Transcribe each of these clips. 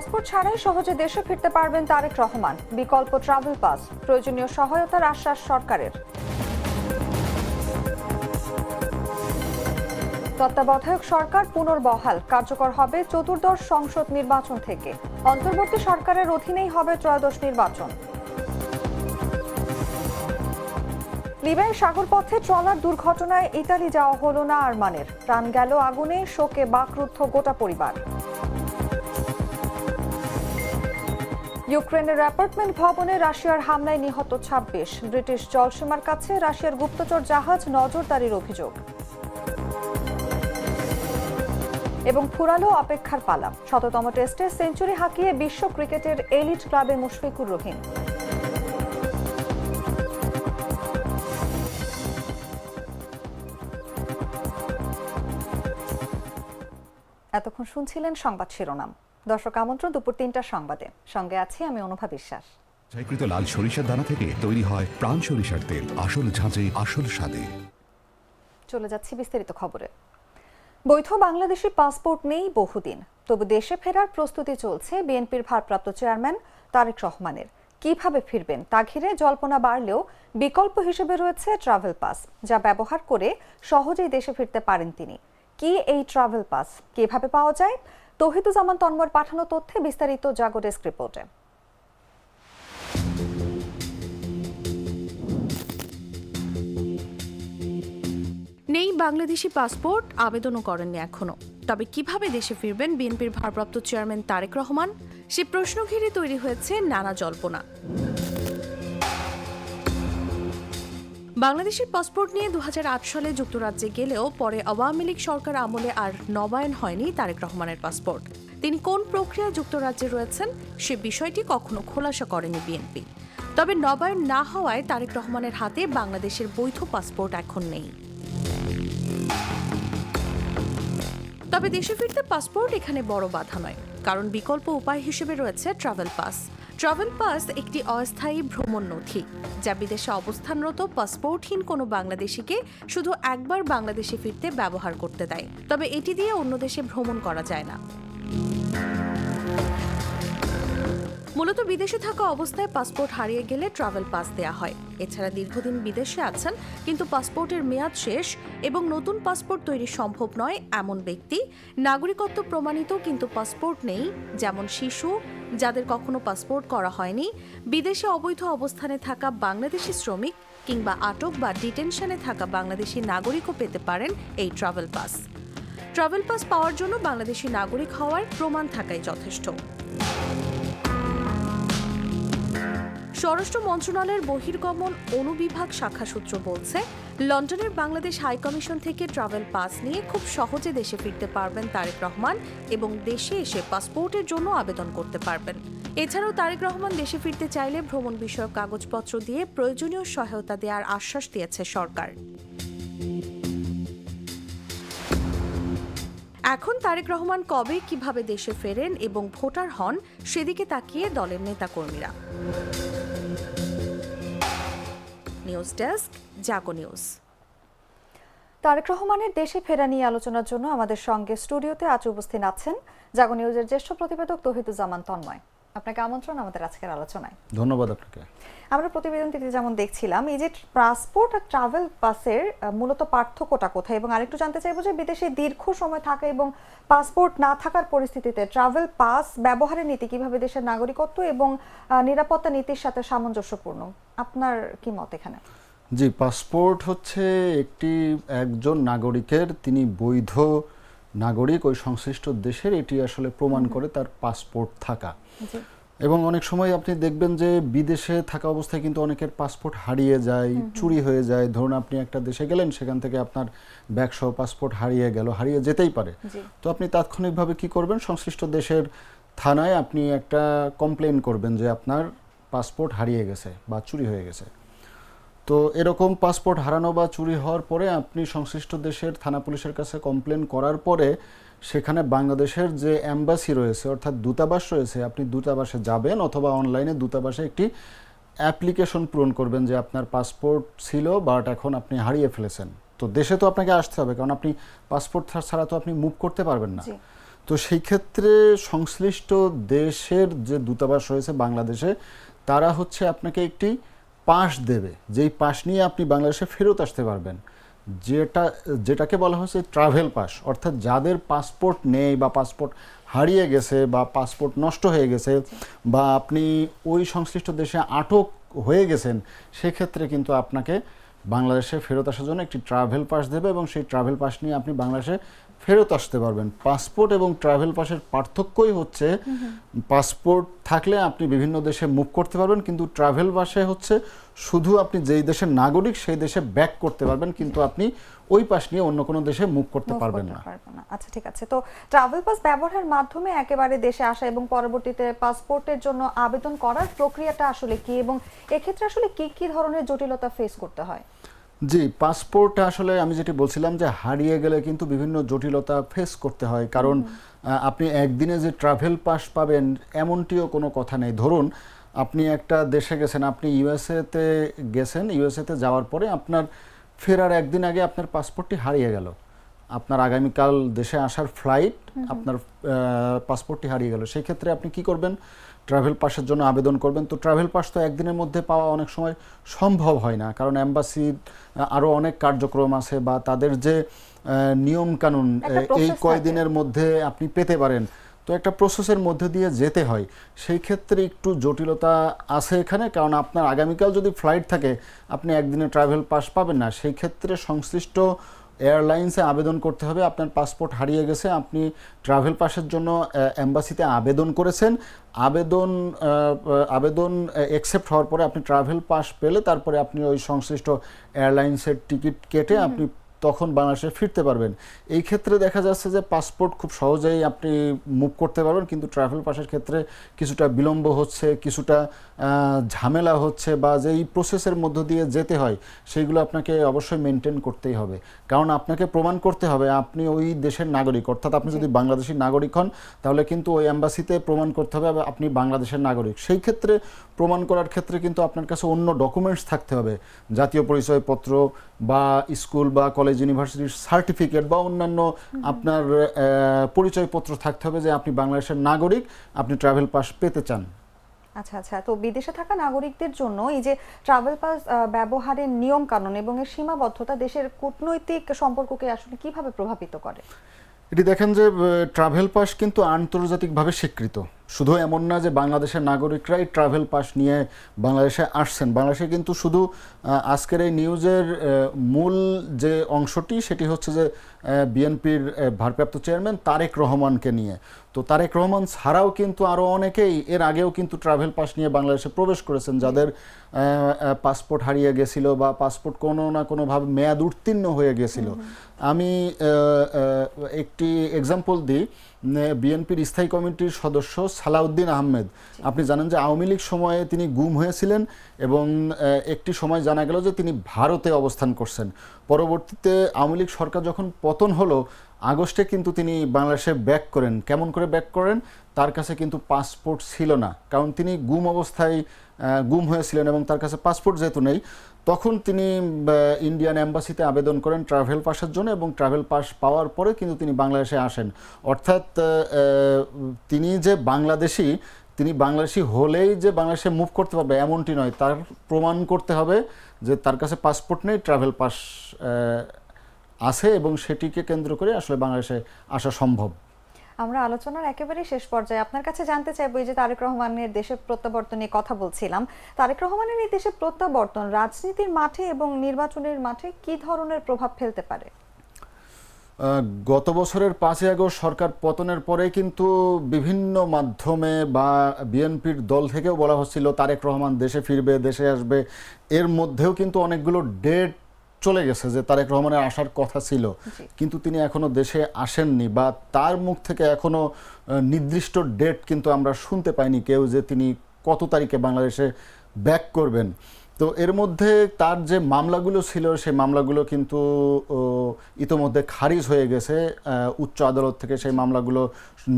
Passport ছাড়াই সহজে দেশে ফিরতে পারবেন তারেক রহমান। বিকল্প ট্রাভেল পাস প্রয়োজনীয় সহায়তার আশ্বাস সরকারের। তত্ত্বাবধায়ক সরকার পুনর্বহাল, কার্যকর হবে চতুর্দশ সংসদ নির্বাচন থেকে। অন্তর্বর্তী সরকারের অধীনেই হবে ত্রয়োদশ নির্বাচন। লিবিয়ার সাগরপথে ট্রলার দুর্ঘটনায় ইতালি যাওয়া হলো না আরমানের। প্রাণ গেল আগুনে, শোকে বাকরুদ্ধ গোটা পরিবার। ইউক্রেনের অ্যাপার্টমেন্ট ভবনে রাশিয়ার হামলায় নিহত ছাব্বিশ। ব্রিটিশ জলসীমার কাছে রাশিয়ার গুপ্তচর জাহাজ নজরদারির অভিযোগ। এবং ফুরালো অপেক্ষার পালা। শততম টেস্টে সেঞ্চুরি হাঁকিয়ে বিশ্ব ক্রিকেটের এলিট ক্লাবে মুশফিকুর রহিম। এতক্ষণ শুনছিলেন সংবাদ শিরোনাম। দর্শক আমন্ত্রণ দুপুর তিনটার সংবাদে। সঙ্গে আছি আমি অনুভা বিশ্বাস। যাইকৃত লাল সরিষার দানা থেকে তৈরি হয় প্রাণ সরিষার তেল। আসল ঝাঁঝে আসল স্বাদে। চলে যাচ্ছি বিস্তারিত খবরে। বৈধ বাংলাদেশি পাসপোর্ট নেই বহুদিন। তবু দেশে ফেরার প্রস্তুতি চলছে বিএনপির ভারপ্রাপ্ত চেয়ারম্যান তারেক রহমানের। কীভাবে ফিরবেন তা ঘিরে জল্পনা বাড়লেও বিকল্প হিসেবে রয়েছে ট্রাভেল পাস যা ব্যবহার করে সহজেই দেশে ফিরতে পারেন তিনি। কি এই ট্রাভেল পাস কীভাবে পাওয়া যায়? তহিদুজ্জামান তন্ময়ের পাঠানো তথ্যে বিস্তারিত জাগো ডেস্ক রিপোর্টে। নেই বাংলাদেশি পাসপোর্ট, আবেদনও করেননি এখনও তবে কীভাবে দেশে ফিরবেন বিএনপির ভারপ্রাপ্ত চেয়ারম্যান তারেক রহমান? সে প্রশ্ন ঘিরে তৈরি হয়েছে নানা জল্পনা। বাংলাদেশের পাসপোর্ট নিয়ে দুহাজার আট সালে যুক্তরাজ্যে গেলেও পরে আওয়ামী লীগ সরকার আমলে আর নবায়ন হয়নি তারেক রহমানের পাসপোর্ট। তিনি কোন প্রক্রিয়ায় যুক্তরাজ্যে রয়েছেন সে বিষয়টি কখনো খোলাসা করেনি বিএনপি। তবে নবায়ন না হওয়ায় তারেক রহমানের হাতে বাংলাদেশের বৈধ পাসপোর্ট এখন নেই। তবে দেশে ফিরতে পাসপোর্ট এখানে বড় বাধা নয়, কারণ বিকল্প উপায় হিসেবে রয়েছে ট্রাভেল পাস। ট্রাভেল পাস একটি অস্থায়ী ভ্রমণ নথি, যা বিদেশে অবস্থানরত পাসপোর্টহীন কোনো বাংলাদেশিকে শুধু একবার বাংলাদেশে ফিরতে ব্যবহার করতে দেয়। তবে এটি দিয়ে অন্য দেশে ভ্রমণ করা যায় না। মূলত বিদেশে থাকা অবস্থায় পাসপোর্ট হারিয়ে গেলে ট্রাভেল পাস দেয়া হয়। এছাড়া দীর্ঘদিন বিদেশে আছেন, কিন্তু পাসপোর্টের মেয়াদ শেষ এবং নতুন পাসপোর্ট তৈরি সম্ভব নয় এমন ব্যক্তি। নাগরিকত্ব প্রমাণিত, কিন্তু পাসপোর্ট নেই, যেমন শিশু, যাদের কখনো পাসপোর্ট করা হয়নি। বিদেশে অবৈধ অবস্থানে থাকা বাংলাদেশি শ্রমিক কিংবা আটক বা ডিটেনশনে থাকা বাংলাদেশি নাগরিকও পেতে পারেন এই ট্রাভেল পাস ট্রাভেল পাস পাওয়ার জন্য বাংলাদেশি নাগরিক হওয়ার প্রমাণ থাকাই যথেষ্ট। স্বরাষ্ট্র মন্ত্রণালয়ের বহির্গমন অনুবিভাগ শাখা সূত্র বলছে, লন্ডনের বাংলাদেশ হাইকমিশন থেকে ট্রাভেল পাস নিয়ে খুব সহজে দেশে ফিরতে পারবেন তারেক রহমান এবং দেশে এসে পাসপোর্টের জন্য আবেদন করতে পারবেন। এছাড়াও তারেক রহমান দেশে ফিরতে চাইলে ভ্রমণ বিষয়ক কাগজপত্র দিয়ে প্রয়োজনীয় সহায়তা দেওয়ার আশ্বাস দিয়েছে সরকার। এখন তারেক রহমান কবে, কীভাবে দেশে ফেরেন এবং ভোটার হন, সেদিকে তাকিয়ে দলের নেতাকর্মীরা। News desk, Jago news. Tarek রহমানের দেশে ফেরা নিয়ে আলোচনার জন্য আমাদের সঙ্গে স্টুডিওতে আজ উপস্থিত আছেন জাগো নিউজের জ্যেষ্ঠ প্রতিবেদক তহিদুজ্জামান তন্ময়। আপনাকে আমন্ত্রণ আমাদের আজকের আলোচনায়। ধন্যবাদ আপনাকে। আমরা প্রতিবেদনটিতে যেমন দেখছিলাম এই যে পাসপোর্ট আর ট্রাভেল পাসের মূলত পার্থক্যটা কোথায়? এবং আরেকটু জানতে চাইব যে বিদেশে দীর্ঘ সময় থাকা এবং পাসপোর্ট না থাকার পরিস্থিতিতে ট্রাভেল পাস ব্যবহারের নীতি কীভাবে দেশের নাগরিকত্ব এবং নিরাপত্তা নীতির সাথে সামঞ্জস্যপূর্ণ? আপনার কি মত এখানে? জি পাসপোর্ট হচ্ছে একটি একজন নাগরিকের তিনি বৈধ নাগরিক ওই সংশ্লিষ্ট দেশের এটি আসলে প্রমাণ করে তার পাসপোর্ট থাকা। এবং অনেক সময় আপনি দেখবেন যে বিদেশে থাকা অবস্থায় কিন্তু অনেকের পাসপোর্ট হারিয়ে যায় চুরি হয়ে যায়। ধরুন আপনি একটা দেশে গেলেন সেখান থেকে আপনার ব্যাগ সহ পাসপোর্ট হারিয়ে গেল হারিয়ে যেতেই পারে। তো আপনি তাৎক্ষণিকভাবে কি করবেন? সংশ্লিষ্ট দেশের থানায় আপনি একটা কমপ্লেন করবেন যে আপনার পাসপোর্ট হারিয়ে গেছে বা চুরি হয়ে গেছে। তো এরকম পাসপোর্ট হারানো বা চুরি হওয়ার পরে আপনি সংশ্লিষ্ট দেশের থানা পুলিশের কাছে কমপ্লেন করার পরে সেখানে বাংলাদেশের যে অ্যাম্বাসি রয়েছে অর্থাৎ দূতাবাস রয়েছে আপনি দূতাবাসে যাবেন অথবা অনলাইনে দূতাবাসে একটি অ্যাপ্লিকেশন পূরণ করবেন যে আপনার পাসপোর্ট ছিল বাট এখন আপনি হারিয়ে ফেলেছেন। তো দেশে তো আপনাকে আসতে হবে কারণ আপনি পাসপোর্ট ছাড়া তো আপনি মুভ করতে পারবেন না। তো সেই ক্ষেত্রে সংশ্লিষ্ট দেশের যে দূতাবাস রয়েছে বাংলাদেশে তারা হচ্ছে আপনাকে একটি পাস দেবে। যেই পাস নিয়ে আপনি বাংলাদেশে ফেরত আসতে পারবেন। যেটা, যেটাকে বলা হচ্ছে ট্রাভেল পাস অর্থাৎ যাদের পাসপোর্ট নেই বা পাসপোর্ট হারিয়ে গেছে বা পাসপোর্ট নষ্ট হয়ে গেছে বা আপনি ওই সংশ্লিষ্ট দেশে আটক হয়ে গেছেন, সেক্ষেত্রে কিন্তু আপনাকে বাংলাদেশে ফেরত আসার জন্য একটি ট্রাভেল পাস দেবে এবং সেই ট্রাভেল পাস নিয়ে আপনি বাংলাদেশে ফেরত আসতে পারবেন। পাসপোর্ট এবং ট্রাভেল পাসের পার্থক্যই হচ্ছে পাসপোর্ট থাকলে আপনি বিভিন্ন দেশে মুভ করতে পারবেন কিন্তু ট্রাভেল পাসে হচ্ছে শুধু আপনি যেই দেশের নাগরিক সেই দেশে ব্যাক করতে পারবেন কিন্তু আপনি ওই পাস নিয়ে অন্য কোনো দেশে মুভ করতে পারবেন না। আচ্ছা ঠিক আছে। তো ট্রাভেল পাস ব্যবহারের মাধ্যমে একেবারে দেশে আসা এবং পরবর্তীতে পাসপোর্টের জন্য আবেদন করার প্রক্রিয়াটা আসলে কি? এবং এক্ষেত্রে আসলে কি কি ধরনের জটিলতা ফেস করতে হয়? জি পাসপোর্ট আসলে আমি যেটি বলছিলাম যে হারিয়ে গেলে কিন্তু বিভিন্ন জটিলতা ফেস করতে হয়। কারণ আপনি একদিনে যে ট্রাভেল পাস পাবেন এমনটিও কোনো কথা নেই। ধরুন আপনি একটা দেশে গেছেন আপনি ইউএসএতে গেছেন ইউএসএতে যাওয়ার পরে আপনার ফেরার একদিন আগে আপনার পাসপোর্টটি হারিয়ে গেল। আপনার আগামীকাল দেশে আসার ফ্লাইট আপনার পাসপোর্টটি হারিয়ে গেল। সেই ক্ষেত্রে আপনি কি করবেন? ট্রাভেল পাসের জন্য আবেদন করবেন। তো ট্রাভেল পাস তো একদিনের মধ্যে পাওয়া অনেক সময় সম্ভব হয় না। কারণ অ্যাম্বাসির আরও অনেক কার্যক্রম আছে বা তাদের যে নিয়ম কানুন এই কয়দিনের মধ্যে আপনি পেতে পারেন। তো একটা প্রসেসের মধ্যে দিয়ে যেতে হয়। সেই ক্ষেত্রে একটু জটিলতা আছে এখানে। কারণ আপনার আগামীকাল যদি ফ্লাইট থাকে আপনি একদিনে ট্রাভেল পাস পাবেন না। সেই ক্ষেত্রে সংশ্লিষ্ট এয়ারলাইন্সে আবেদন করতে হবে। আপনার পাসপোর্ট হারিয়ে গেছে আপনি ট্রাভেল পাসের জন্য অ্যাম্বাসিতে আবেদন করেছেন। আবেদন আবেদন অ্যাকসেপ্ট হওয়ার পরে আপনি ট্রাভেল পাস পেলে তারপরে আপনি ওই সংশ্লিষ্ট এয়ারলাইন্সের টিকিট কেটে আপনি তখন বাংলাদেশে ফিরতে পারবেন। এই ক্ষেত্রে দেখা যাচ্ছে যে পাসপোর্ট খুব সহজেই আপনি মুভ করতে পারবেন কিন্তু ট্রাভেল পাসের ক্ষেত্রে কিছুটা বিলম্ব হচ্ছে কিছুটা ঝামেলা হচ্ছে বা যেই প্রসেসের মধ্য দিয়ে যেতে হয় সেইগুলো আপনাকে অবশ্যই মেনটেন করতেই হবে। কারণ আপনাকে প্রমাণ করতে হবে আপনি ওই দেশের নাগরিক। অর্থাৎ আপনি যদি বাংলাদেশি নাগরিক হন তাহলে কিন্তু ওই অ্যাম্বাসিতে প্রমাণ করতে হবে আপনি বাংলাদেশের নাগরিক। সেই ক্ষেত্রে প্রমাণ করার ক্ষেত্রে কিন্তু আপনার কাছে অন্য ডকুমেন্টস থাকতে হবে। জাতীয় পরিচয়পত্র বা স্কুল বা কলেজ ইউনিভার্সিটির সার্টিফিকেট বা অন্যান্য আপনার পরিচয়পত্র থাকতে হবে যে আপনি বাংলাদেশের নাগরিক আপনি ট্রাভেল পাস পেতে চান। আচ্ছা আচ্ছা। তো বিদেশে থাকা নাগরিকদের জন্য এই যে ট্রাভেল পাস ব্যবহারের নিয়ম কানুন এবং এর সীমাবদ্ধতা দেশের কূটনৈতিক সম্পর্ককে আসলে কীভাবে প্রভাবিত করে? এটি দেখেন যে ট্রাভেল পাস কিন্তু আন্তর্জাতিকভাবে স্বীকৃত। শুধু এমন না যে বাংলাদেশের নাগরিকরাই ট্রাভেল পাস নিয়ে বাংলাদেশে আসছেন। বাংলাদেশে কিন্তু শুধু আজকের এই নিউজের মূল যে অংশটি সেটি হচ্ছে যে বিএনপির ভারপ্রাপ্ত চেয়ারম্যান তারেক রহমানকে নিয়ে। তো তারেক রহমান ছাড়াও কিন্তু আরও অনেকেই এর আগেও কিন্তু ট্রাভেল পাস নিয়ে বাংলাদেশে প্রবেশ করেছেন যাদের পাসপোর্ট হারিয়ে গেছিল বা পাসপোর্ট কোনো না কোনোভাবে মেয়াদ উত্তীর্ণ হয়ে গেছিল। আমি একটি এক্সাম্পল দিই। বিএনপির স্থায়ী কমিটির সদস্য সালাউদ্দিন আহমেদ। আপনি জানেন যে আওয়ামী লীগ সময়ে তিনি গুম হয়েছিলেন এবং একটি সময় জানা গেল যে তিনি ভারতে অবস্থান করছেন। পরবর্তীতে আওয়ামী লীগ সরকার যখন পতন হলো আগস্টে কিন্তু তিনি বাংলাদেশে ব্যাক করেন। কেমন করে ব্যাক করেন? তার কাছে কিন্তু পাসপোর্ট ছিল না। কারণ তিনি গুম অবস্থায় গুম হয়েছিলেন এবং তার কাছে পাসপোর্ট যেহেতু নেই তখন তিনি ইন্ডিয়ান অ্যাম্বাসিতে আবেদন করেন ট্রাভেল পাসের জন্য এবং ট্রাভেল পাস পাওয়ার পরে কিন্তু তিনি বাংলাদেশে আসেন। অর্থাৎ তিনি যে বাংলাদেশি, তিনি বাংলাদেশি হলেই যে বাংলাদেশে মুভ করতে পারবে এমনটি নয়। তার প্রমাণ করতে হবে যে তার কাছে পাসপোর্ট নেই ট্রাভেল পাস আছে এবং সেটিকে কেন্দ্র করে আসলে বাংলাদেশে আসা সম্ভব। আমরা আলোচনার একেবারে শেষ পর্যায়ে আপনার কাছে জানতে চাইব, এই যে তারেক রহমানের দেশে প্রত্যাবর্তন নিয়ে কথা বলছিলাম। তারেক রহমানের এই দেশে প্রত্যাবর্তন রাজনীতির মাঠে এবং নির্বাচনের মাঠে কি ধরনের প্রভাব ফেলতে পারে? গত বছরের পাঁচই আগস্ট সরকার পতনের পরে কিন্তু বিভিন্ন মাধ্যমে বা বিএনপির দল থেকেও বলা হচ্ছিল, তারেক রহমান দেশে ফিরবে, দেশে আসবে। এর মধ্যেও কিন্তু অনেকগুলো ডেট চলে গেছে যে তারেক রহমানের আসার কথা ছিল। কিন্তু তিনি এখনও দেশে আসেননি বা তার মুখ থেকে এখনও নির্দিষ্ট ডেট কিন্তু আমরা শুনতে পাইনি কেউ যে তিনি কত তারিখে বাংলাদেশে ব্যাক করবেন। তো এর মধ্যে তার যে মামলাগুলো ছিল সেই মামলাগুলো কিন্তু ইতোমধ্যে খারিজ হয়ে গেছে উচ্চ আদালত থেকে সেই মামলাগুলো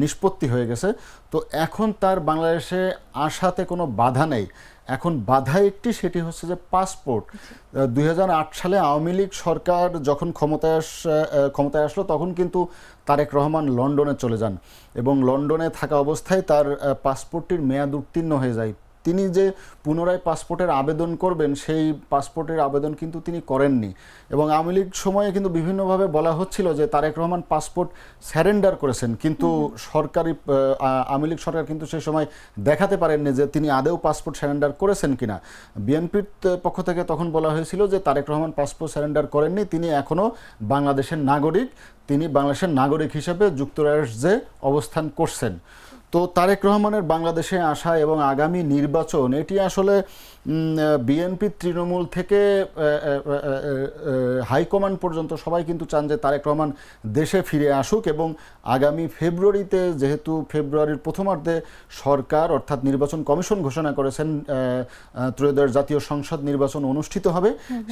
নিষ্পত্তি হয়ে গেছে। তো এখন তার বাংলাদেশে আসাতে কোনো বাধা নেই। এখন বাধা একটি সেটি হচ্ছে যে পাসপোর্ট। দুই হাজার আট সালে আওয়ামী লীগ সরকার যখন ক্ষমতায় আস ক্ষমতায় আসলো তখন কিন্তু তারেক রহমান লন্ডনে চলে যান এবং লন্ডনে থাকা অবস্থায় তার পাসপোর্টটির মেয়াদ উত্তীর্ণ হয়ে যায়। তিনি যে পুনরায় পাসপোর্টের আবেদন করবেন সেই পাসপোর্টের আবেদন কিন্তু তিনি করেননি। এবং আওয়ামী লীগ সময়ে কিন্তু বিভিন্নভাবে বলা হচ্ছিল যে তারেক রহমান পাসপোর্ট স্যারেন্ডার করেছেন। কিন্তু সরকারি আওয়ামী লীগ সরকার কিন্তু সেই সময় দেখাতে পারেননি যে তিনি আদেও পাসপোর্ট স্যারেন্ডার করেছেন কিনা। বিএনপির পক্ষ থেকে তখন বলা হয়েছিল যে তারেক রহমান পাসপোর্ট স্যারেন্ডার করেননি তিনি এখনও বাংলাদেশের নাগরিক। তিনি বাংলাদেশের নাগরিক হিসেবে যুক্তরাষ্ট্রে অবস্থান করছেন। তো তারেক রহমানের বাংলাদেশে আসা এবং আগামী নির্বাচন এটি আসলে বিএনপি তৃণমূল থেকে হাইকমান্ড পর্যন্ত সবাই কিন্তু চান যে তারেক রহমান দেশে ফিরে আসুক এবং আগামী ফেব্রুয়ারিতে যেহেতু ফেব্রুয়ারির প্রথমার্ধে সরকার অর্থাৎ নির্বাচন কমিশন ঘোষণা করেছেন ত্রয়োদশ জাতীয় সংসদ নির্বাচন অনুষ্ঠিত হবে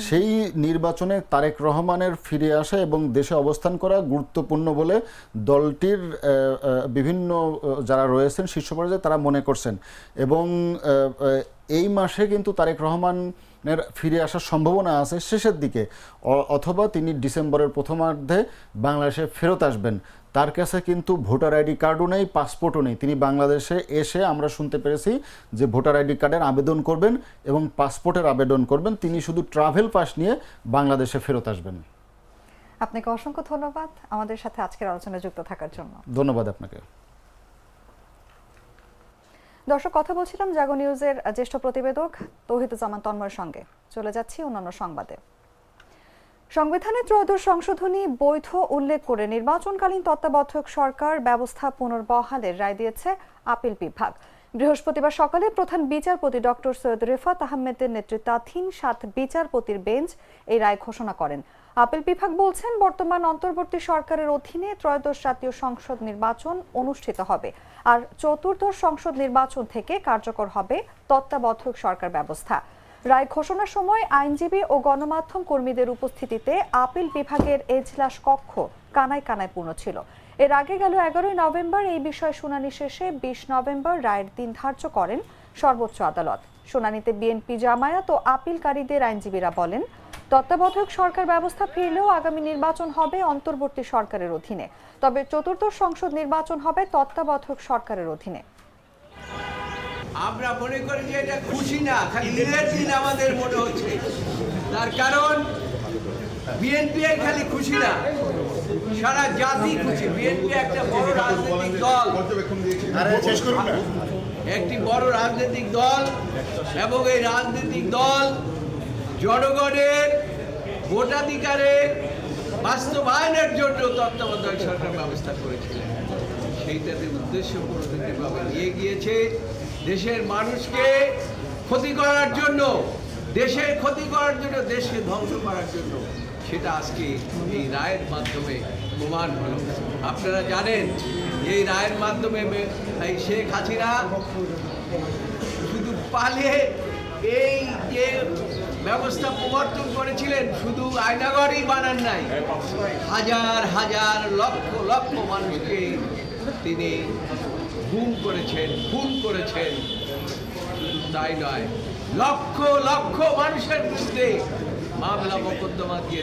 সেই নির্বাচনে তারেক রহমানের ফিরে আসা এবং দেশে অবস্থান করা গুরুত্বপূর্ণ বলে দলটির বিভিন্ন যারা রয়েছেন শীর্ষ পর্যায়ে তারা মনে করছেন এবং এই মাসে কিন্তু তারেক রহমানের ফিরে আসার সম্ভাবনা আছে শেষের দিকে। অথবা তিনি ডিসেম্বরের প্রথমার্ধে বাংলাদেশে ফেরত আসবেন। তার কাছে কিন্তু ভোটার আইডি কার্ডও নেই পাসপোর্টও নেই। তিনি বাংলাদেশে এসে আমরা শুনতে পেরেছি যে ভোটার আইডি কার্ডের আবেদন করবেন এবং পাসপোর্টের আবেদন করবেন। তিনি শুধু ট্রাভেল পাস নিয়ে বাংলাদেশে ফেরত আসবেন। আপনাকে অসংখ্য ধন্যবাদ আমাদের সাথে আজকের আলোচনায় যুক্ত থাকার জন্য। ধন্যবাদ আপনাকে। দর্শক, কথা বলছিলাম জাগো নিউজের জ্যেষ্ঠ প্রতিবেদক তৌহিদুজ্জামান তন্ময়ের সঙ্গে। চলে যাচ্ছি অন্যান্য সংবাদে। সংবিধানের ত্রয়োদশ সংশোধনী বৈধ উল্লেখ করে নির্বাচনকালীন তত্ত্বাবধায়ক সরকার ব্যবস্থা পুনর্বহালের রায় দিয়েছে আপিল বিভাগ। বৃহস্পতিবার সকালে প্রধান বিচারপতি ডক্টর সৈয়দ রেফাত আহমেদের নেতৃত্বাধীন সাত বিচারপতির বেঞ্চ এই রায় ঘোষণা করেন। আপিল বিভাগ বলছেন, বর্তমান অন্তর্বর্তী সরকারের অধীনে ত্রয়োদশ জাতীয় সংসদ নির্বাচন অনুষ্ঠিত হবে। আর চতুর্দশ সংসদ নির্বাচন থেকে কার্যকর হবে তত্ত্বাবধায়ক সরকার ব্যবস্থা। রায় ঘোষণার সময় আইনজীবী ও গণমাধ্যম কর্মীদের উপস্থিতিতে আপিল বিভাগের এজলাস কক্ষ কানায় কানায় পূর্ণ ছিল। এর আগে গেল এগারোই নভেম্বর এই বিষয়ে শুনানি শেষে বিশ নভেম্বর রায়ের দিন ধার্য করেন সর্বোচ্চ আদালত। শুনানিতে বিএনপি জামায়াত ও আপিলকারীদের আইনজীবীরা বলেন তত্ত্বাবধায়ক সরকার ব্যবস্থা ফিরলেও আগামী নির্বাচন হবে অন্তর্বর্তী সরকারের অধীনে। তবে চতুর্থ সংসদ নির্বাচন হবে তত্ত্বাবধায়ক সরকারের অধীনে। আমরা মনে করি যে এটা খুশি না খালি ঈদের দিন আমাদের মনে হচ্ছে। তার কারণ বিএনপি খালি খুশি না। সারা জাতি খুশি। বিএনপি একটা বড় রাজনৈতিক দল। একটি বড় রাজনৈতিক দল এবং এই রাজনৈতিক দল জনগণের ভোটাধিকারের বাস্তবায়নের জন্য তত্ত্বাবধায়ক সরকার ব্যবস্থা করেছিলেন। সেইটাতে উদ্দেশ্য প্রণোদিতভাবে নিয়ে গিয়েছে, দেশের মানুষকে ক্ষতি করার জন্য, দেশের ক্ষতি করার জন্য, দেশকে ধ্বংস করার জন্য সেটা আজকে এই রায়ের মাধ্যমে প্রমাণ হলো। আপনারা জানেন, এই রায়ের মাধ্যমে এই শেখ হাসিনা শুধু পালিয়ে এই যে ব্যবস্থা প্রবর্তন করেছিলেন, শুধু আয়নাগরই বানান নাই। হাজার হাজার, লক্ষ লক্ষ মানুষকে তিনি গুম করেছেন খুন করেছেন। শুধু তাই নয়, লক্ষ লক্ষ মানুষের বিরুদ্ধে মামলা মোকদ্দমা দিয়ে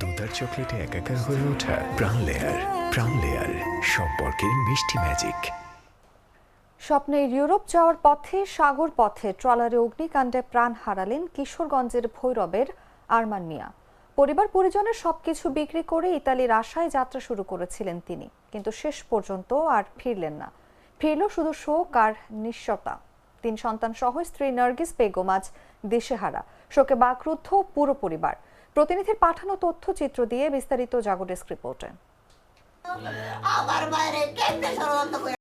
দুধার চকলেটে একাকার হয়ে ওঠা প্রাণ লেয়ার প্রাণ লেয়ার, সম্পর্কের মিষ্টি ম্যাজিক স্বপ্নে ইউরোপ যাওয়ার পথে, সাগর পথে ট্রলারে অগ্নিকাণ্ডে প্রাণ হারালেন কিশোরগঞ্জের ভৈরবের আরমান মিয়া। পরিবার পরিজনের সবকিছু বিক্রি করে ইতালির আশায় যাত্রা শুরু করেছিলেন তিনি। কিন্তু শেষ পর্যন্ত আর ফিরলেন না। ফিরল শুধু শোক আর নিঃস্বতা। তিন সন্তান সহ স্ত্রী নার্গিস বেগম আজ দিশেহারা। শোকে বাকরুদ্ধ পুরো পরিবার। প্রতিনিধির পাঠানো তথ্যচিত্র দিয়ে বিস্তারিত জাগো রিপোর্টে। আমার ষড়যন্ত্র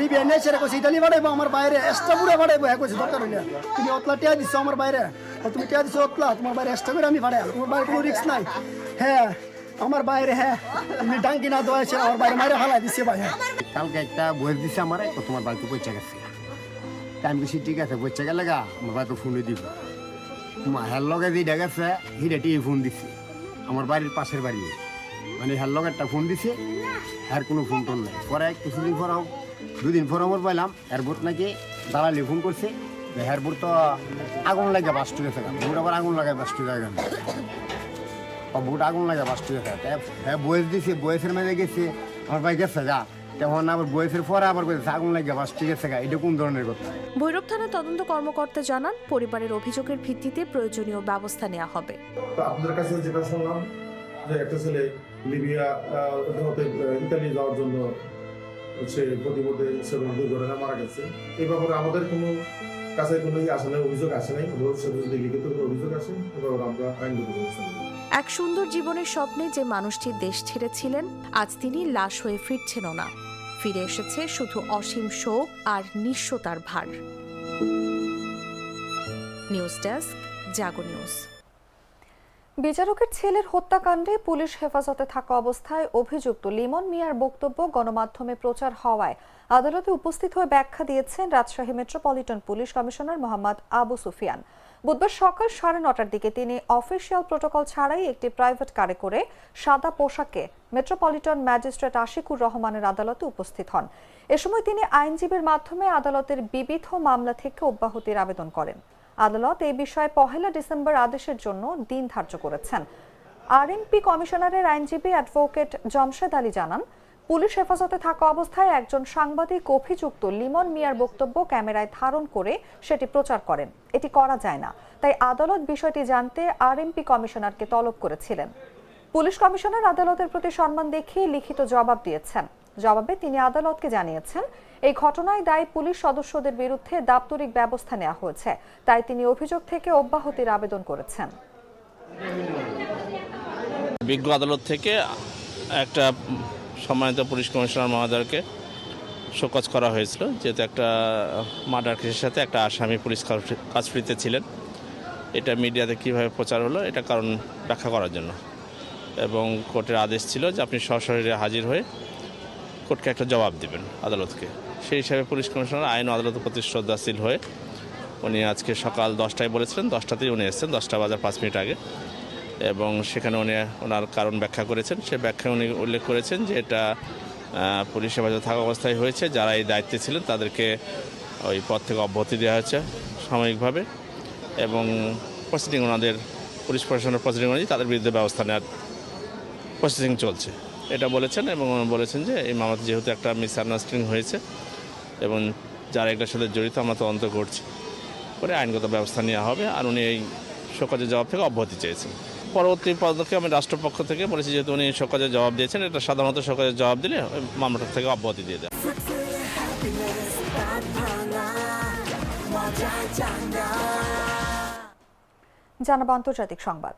করে লিবিয়া নেই ছেড়ে কইছে ইতালি বাড়াইবো আমার বাইরে এক্সট্রা পুরো বাড়াইবো হ্যাঁ কইছে দরকার হইলে তুমি অতলা টিয়া দিচ্ছ আমার বাইরে তুমি টিয়া দিচ্ছ অতলা তোমার বাইরে এক্সট্রা করে আমি ভাড়াই তোমার বাইরে কোনো রিস্ক নাই। হ্যাঁ আমার বাইরে হ্যাঁ তুমি ডাঙ্কি না দোয়াইছে আমার বাইরে মাইরে হালাই দিচ্ছে ভাই কালকে একটা বই দিছে আমার তোমার বাড়িতে পৌঁছে গেছে। টাইম বেশি ঠিক আছে, পৌঁছে গেলে গা, আমার বাড়িতে ফোনে দিব। মাহের লগে যেটা গেছে হিরেটি ফোন দিছে। আমার বাড়ির পাশের বাড়ি। মানে হের লগে একটা ফোন দিছে আর কোনো ফোন টোন নাই। পরে কিছুদিন পর দুদিন পর আমার পাইলাম এয়ারপোর্ট নাকি দালালি ফোন করছে। যে এয়ারপোর্ট তো আগুন লাগে বাস টু গেছে বুট আবার আগুন লাগায় বাস টু যায় বুট আগুন লাগে বাস টু গেছে হ্যাঁ বয়স দিছে বয়সের মাঝে গেছে। আমার ভাই গেছে গা তখন আবার বয়সের পরে আবার কইছে আগুন লাগে বাস ঠিক আছে এটা কোন ধরনের কথা? ভৈরব থানার তদন্ত কর্মকর্তা জানান পরিবারের অভিযোগের ভিত্তিতে প্রয়োজনীয় ব্যবস্থা নেওয়া হবে। আপনাদের কাছে যেটা শুনলাম যে একটা ছেলে লিবিয়া ইতালি যাওয়ার জন্য সে প্রতিপদে সেরকম দুর্ঘটনা মারা গেছে। এই ব্যাপারে আমাদের কোনো কাছে কোনো আসে নাই, অভিযোগ আসে নাই। ভবিষ্যতে যদি লিখিত কোনো অভিযোগ আসে এবার আমরা আইনগত ব্যবস্থা এক সুন্দর জীবনের স্বপ্নে যে মানুষটি দেশ ছেড়েছিলেন, আজ তিনি লাশ হয়ে ফিরছেনও না। ফিরে এসেছে শুধু অসীম শোক আর নিঃস্বতার ভার। News desk, Jago news. বিচারকের ছেলের হত্যাকাণ্ডে পুলিশ হেফাজতে থাকা অবস্থায় অভিযুক্ত লিমন মিয়ার বক্তব্য গণমাধ্যমে প্রচার হওয়ায় আদালতে উপস্থিত হয়ে ব্যাখ্যা দিয়েছেন Rajshahi metropolitan police commissioner Mohammad Abu Sufian. বুধবার সকাল সাড়ে নটার দিকে তিনি অফিসিয়াল প্রোটোকল ছাড়াই একটি প্রাইভেট কারে করে সাদা পোশাকে মেট্রোপলিটন ম্যাজিস্ট্রেট আশিকুর রহমানের আদালতে উপস্থিত হন। এ সময় তিনি আইনজীবীর মাধ্যমে আদালতের বিবিধ মামলা থেকে অব্যাহতির আবেদন করেন। আদালত এই বিষয়ে পহেলা ডিসেম্বর আদেশের জন্য দিন ধার্য করেছেন। আরএমপি কমিশনারের আইনজীবী অ্যাডভোকেট জমশেদ আলী জানান, পুলিশ হেফাজতে থাকা অবস্থায় একজন সাংবাদিক অভিযুক্ত লিমন মিয়ার বক্তব্য ক্যামেরায় ধারণ করে সেটি প্রচার করেন। এটি করা যায় না। তাই আদালত বিষয়টি জানতে আরএমপি কমিশনারকে তলব করেছিলেন। পুলিশ কমিশনার আদালতের প্রতি সম্মান দেখিয়ে লিখিত জবাব দিয়েছেন। জবাবে তিনি আদালতকে জানিয়েছেন, এই ঘটনায় দায়ী পুলিশ সদস্যদের বিরুদ্ধে দাপ্তরিক ব্যবস্থা নেওয়া হয়েছে। তাই তিনি অভিযোগ থেকে অব্যাহতির আবেদন করেছেন। বিজ্ঞ আদালত থেকে একটা সম্মানিত পুলিশ কমিশনার মহোদয়কে শোকজ করা হয়েছিল যেহেতু একটা মার্ডার কেসের সাথে একটা আসামি পুলিশ কাজফ্রিতে ছিলেন। এটা মিডিয়াতে কীভাবে প্রচার হলো, এটা কারণ ব্যাখ্যা করার জন্য। এবং কোর্টের আদেশ ছিল যে আপনি সশরীরে হাজির হয়ে কোর্টকে একটা জবাব দিবেন আদালতকে। সেই হিসাবে পুলিশ কমিশনার আইন ও আদালতের প্রতি শ্রদ্ধাশীল হয়ে উনি আজকে সকাল দশটায় বলেছিলেন, দশটাতেই উনি এসেছেন, দশটা বাজার পাঁচ মিনিট আগে। এবং সেখানে উনি ওনার কারণ ব্যাখ্যা করেছেন। সে ব্যাখ্যা উনি উল্লেখ করেছেন যে এটা পুলিশ হেফাজতে থাকা অবস্থায় হয়েছে। যারা এই দায়িত্বে ছিলেন তাদেরকে ওই পদ থেকে অব্যাহতি দেওয়া হয়েছে সাময়িকভাবে। এবং প্রসিডিং ওনাদের, পুলিশ প্রশাসনের প্রসিডিং অনুযায়ী তাদের বিরুদ্ধে ব্যবস্থা নেওয়ার প্রসেসিং চলছে। এটা বলেছেন এবং বলেছেন যে এই মামলাতে যেহেতু একটা মিসআন্ডারস্ট্যান্ডিং হয়েছে এবং যারা এটার সাথে জড়িত, আমরা তদন্ত করছি। করে আইনগত ব্যবস্থা নেওয়া হবে আর উনি এই শোকজের জবাব থেকে অব্যাহতি চেয়েছেন। পরবর্তী পদক্ষেপ আমি রাষ্ট্রপক্ষ থেকে বলেছি, যেহেতু উনি শোকজের জবাব দিয়েছেন, এটা সাধারণত শোকজের জবাব দিলে মামলাটা থেকে অব্যাহতি দিয়ে দেয়। জানাব আন্তর্জাতিক সংবাদ।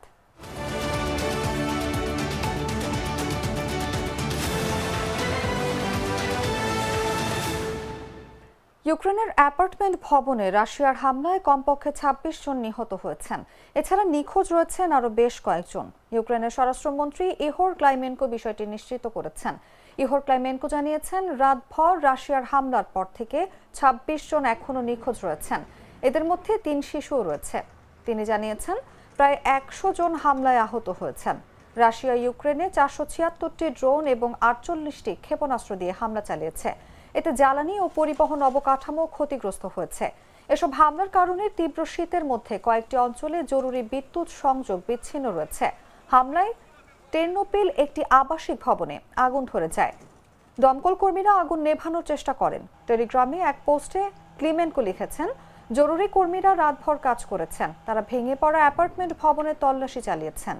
ইউক্রেনের অ্যাপার্টমেন্ট ভবনে রাশিয়ার হামলায় কমপক্ষে ২৬ জন নিহত হয়েছেন। এছাড়া নিখোঁজ রয়েছেন আরও বেশ কয়েকজন। ইউক্রেনের স্বরাষ্ট্রমন্ত্রী ইহোর ক্লাইমেনকো বিষয়টি নিশ্চিত করেছেন। ইহোর ক্লাইমেনকো জানিয়েছেন, রাতভর রাশিয়ার হামলার পর থেকে ২৬ জন এখনও নিখোঁজ রয়েছেন। এদের মধ্যে তিন শিশুও রয়েছে। তিনি জানিয়েছেন, প্রায় একশো জন হামলায় আহত হয়েছেন। রাশিয়া ইউক্রেনে চারশো ছিয়াত্তরটি ড্রোন এবং আটচল্লিশটি ক্ষেপণাস্ত্র দিয়ে হামলা চালিয়েছে। এতে জ্বালানি ও পরিবহন অবকাঠামো ক্ষতিগ্রস্ত হয়েছে। এসব হামলার কারণে তীব্র শীতের মধ্যে কয়েকটি অঞ্চলে জরুরি বিদ্যুৎ সংযোগ বিচ্ছিন্ন রয়েছে। হামলায় টেরনোপিল একটি আবাসিক ভবনে আগুন ধরে যায়। দমকল কর্মীরা আগুন নেভানোর চেষ্টা করেন। টেলিগ্রামে এক পোস্টে ক্লিমেনকো লিখেছেন, জরুরি কর্মীরা রাতভর কাজ করেছেন। তারা ভেঙে পড়া অ্যাপার্টমেন্ট ভবনে তল্লাশি চালিয়েছেন।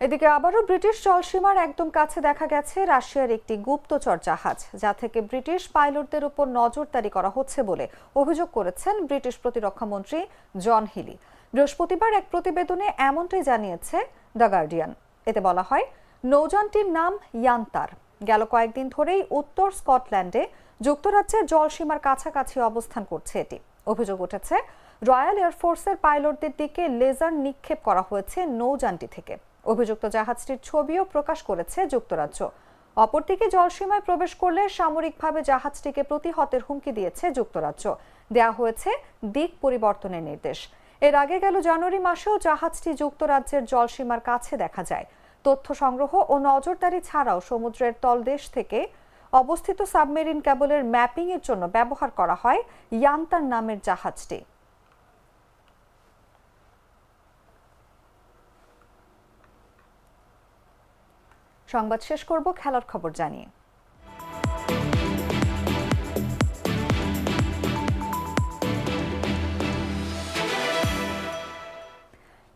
এদিকে আবারও ব্রিটিশ জলসীমার একদম কাছে দেখা গেছে রাশিয়ার একটি গুপ্তচর জাহাজ, যা থেকে ব্রিটিশ পাইলটদের উপর নজরদারি করা হচ্ছে বলে অভিযোগ করেছেন ব্রিটিশ প্রতিরক্ষা মন্ত্রী জন হিলি। বৃহস্পতিবার এক প্রতিবেদনে এমনটাই জানিয়েছে দ্য গার্ডিয়ান। এতে বলা হয়, নৌযানটির নাম ইয়ান্তার। গেল কয়েকদিন ধরেই উত্তর স্কটল্যান্ডে যুক্তরাজ্যের জলসীমার কাছাকাছি অবস্থান করছে এটি। অভিযোগ উঠেছে, রয়্যাল এয়ারফোর্সের পাইলটদের দিকে লেজার নিক্ষেপ করা হয়েছে নৌযানটি থেকে। অভিযুক্ত জাহাজটির ছবিও প্রকাশ করেছে যুক্তরাজ্য। অপরদিকে জলসীমায় প্রবেশ করলে সামরিকভাবে জাহাজটিকে প্রতিহতের হুমকি দিয়েছে যুক্তরাজ্য। দেয়া হয়েছে দিক পরিবর্তনের নির্দেশ। এর আগে গেল জানুয়ারি মাসেও জাহাজটি যুক্তরাজ্যের জলসীমার কাছে দেখা যায়। তথ্য সংগ্রহ ও নজরদারি ছাড়াও সমুদ্রের তলদেশ থেকে অবস্থিত সাবমেরিন কেবলের ম্যাপিংয়ের জন্য ব্যবহার করা হয়। ইয়ান্তার নামের জাহাজটি। সংবাদ শেষ করব, খেলার খবর জানিয়ে।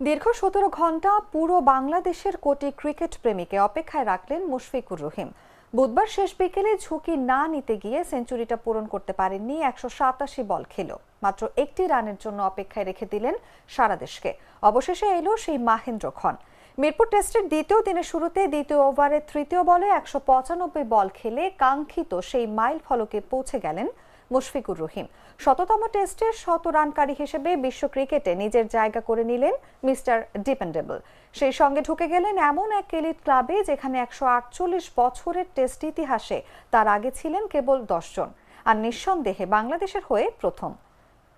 দীর্ঘ সতেরো ঘণ্টা পুরো বাংলাদেশের কোটি ক্রিকেট প্রেমীকে অপেক্ষায় রাখলেন মুশফিকুর রহিম। বুধবার শেষ বিকেলে ঝুঁকি না নিতে গিয়ে সেঞ্চুরিটা পূরণ করতে পারেননি একশো সাতাশি বল খেল। মাত্র একটি রানের জন্য অপেক্ষায় রেখে দিলেন সারা দেশকে। অবশেষে এলো সেই মাহেন্দ্র খন মিরপুর টেস্টের দ্বিতীয় দিনের শুরুতে দ্বিতীয় ওভারে তৃতীয় বলে একশো পঁচানব্বই বল খেলে কাঙ্ক্ষিত সেই মাইল ফলকে পৌঁছে গেলেন মুশফিকুর রহিম। শততম টেস্টের শত রানকারী হিসেবে বিশ্ব ক্রিকেটে নিজের জায়গা করে নিলেন মিস্টার ডিপেন্ডেবল। সেই সঙ্গে ঢুকে গেলেন এমন এক এলিট ক্লাবে যেখানে একশো আটচল্লিশ বছরের টেস্ট ইতিহাসে তার আগে ছিলেন কেবল দশজন আর নিঃসন্দেহে বাংলাদেশের হয়ে প্রথম।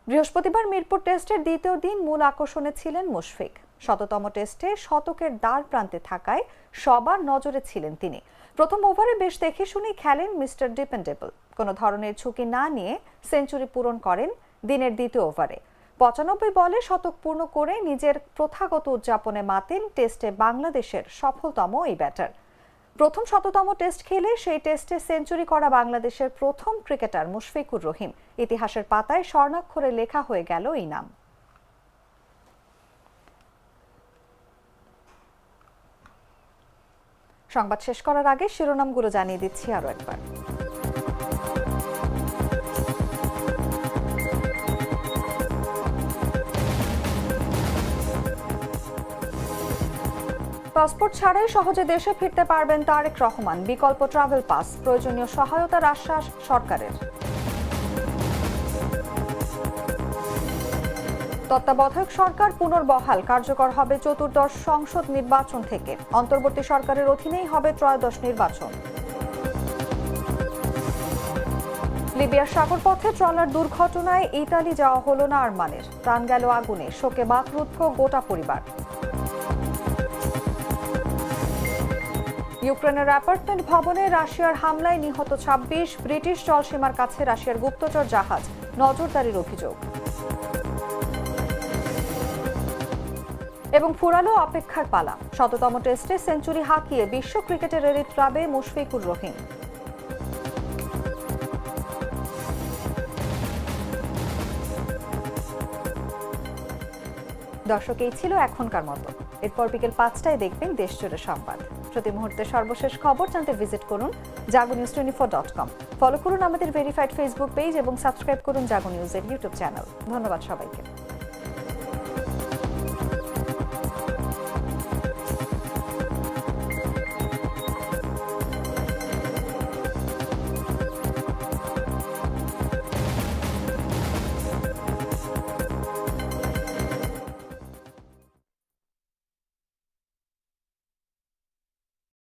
বৃহস্পতিবার মিরপুর টেস্টের দ্বিতীয় দিন মূল আকর্ষণে ছিলেন মুশফিক। শততম টেস্টে শতকের দ্বার প্রান্তে থাকায় সবার নজরে ছিলেন তিনি। প্রথম ওভারে বেশ দেখে শুনে খেলেন মিস্টার ডিপেন্ডেবল। কোনো ধরনের ঝুঁকি না নিয়ে সেঞ্চুরি পূরণ করেন দিনের দ্বিতীয় ওভারে। পঁচানব্বই বলে শতক পূর্ণ করে নিজের প্রথাগত উদযাপনে মাতেন টেস্টে বাংলাদেশের সফলতম এই ব্যাটার। প্রথম শততম টেস্ট খেলে সেই টেস্টে সেঞ্চুরি করা বাংলাদেশের প্রথম ক্রিকেটার মুশফিকুর রহিম। ইতিহাসের পাতায় স্বর্ণাক্ষরে লেখা হয়ে গেল এই নাম। সংবাদ শেষ করার আগে শিরোনামগুলো জানিয়ে দিচ্ছি আরও একবার। পাসপোর্ট ছাড়াই সহজে দেশে ফিরতে পারবেন তারেক রহমান। বিকল্প ট্রাভেল পাস, প্রয়োজনীয় সহায়তার আশ্বাস সরকারের। তত্ত্বাবধায়ক সরকার পুনর্বহাল কার্যকর হবে চতুর্দশ সংসদ নির্বাচন থেকে। অন্তর্বর্তী সরকারের অধীনেই হবে ত্রয়োদশ নির্বাচন। লিবিয়ার সাগরপথে ট্রলার দুর্ঘটনায় ইতালি যাওয়া হলো না আরমানের প্রাণ গেল আগুনে, শোকে বাকরুদ্ধ গোটা পরিবার। ইউক্রেনের অ্যাপার্টমেন্ট ভবনে রাশিয়ার হামলায় নিহত ২৬ ব্রিটিশ জলসীমার কাছে রাশিয়ার গুপ্তচর জাহাজ, নজরদারির অভিযোগ। এবং ফুরালো অপেক্ষার পালা। শততম টেস্টে সেঞ্চুরি হাঁকিয়ে বিশ্ব ক্রিকেটের এলিট ক্লাবে মুশফিকুর রহিম। দর্শক, এই ছিল এখনকার মতো। এরপর বিকেল পাঁচটায় দেখবেন দেশ জুড়ে সংবাদ। প্রতি মুহূর্তে সর্বশেষ খবর জানতে ভিজিট করুন Jago news twenty four dot com follow করুন আমাদের ভেরিফাইড ফেসবুক পেজ এবং সাবস্ক্রাইব করুন জাগো নিউজের ইউটিউব চ্যানেল ধন্যবাদ সবাইকে।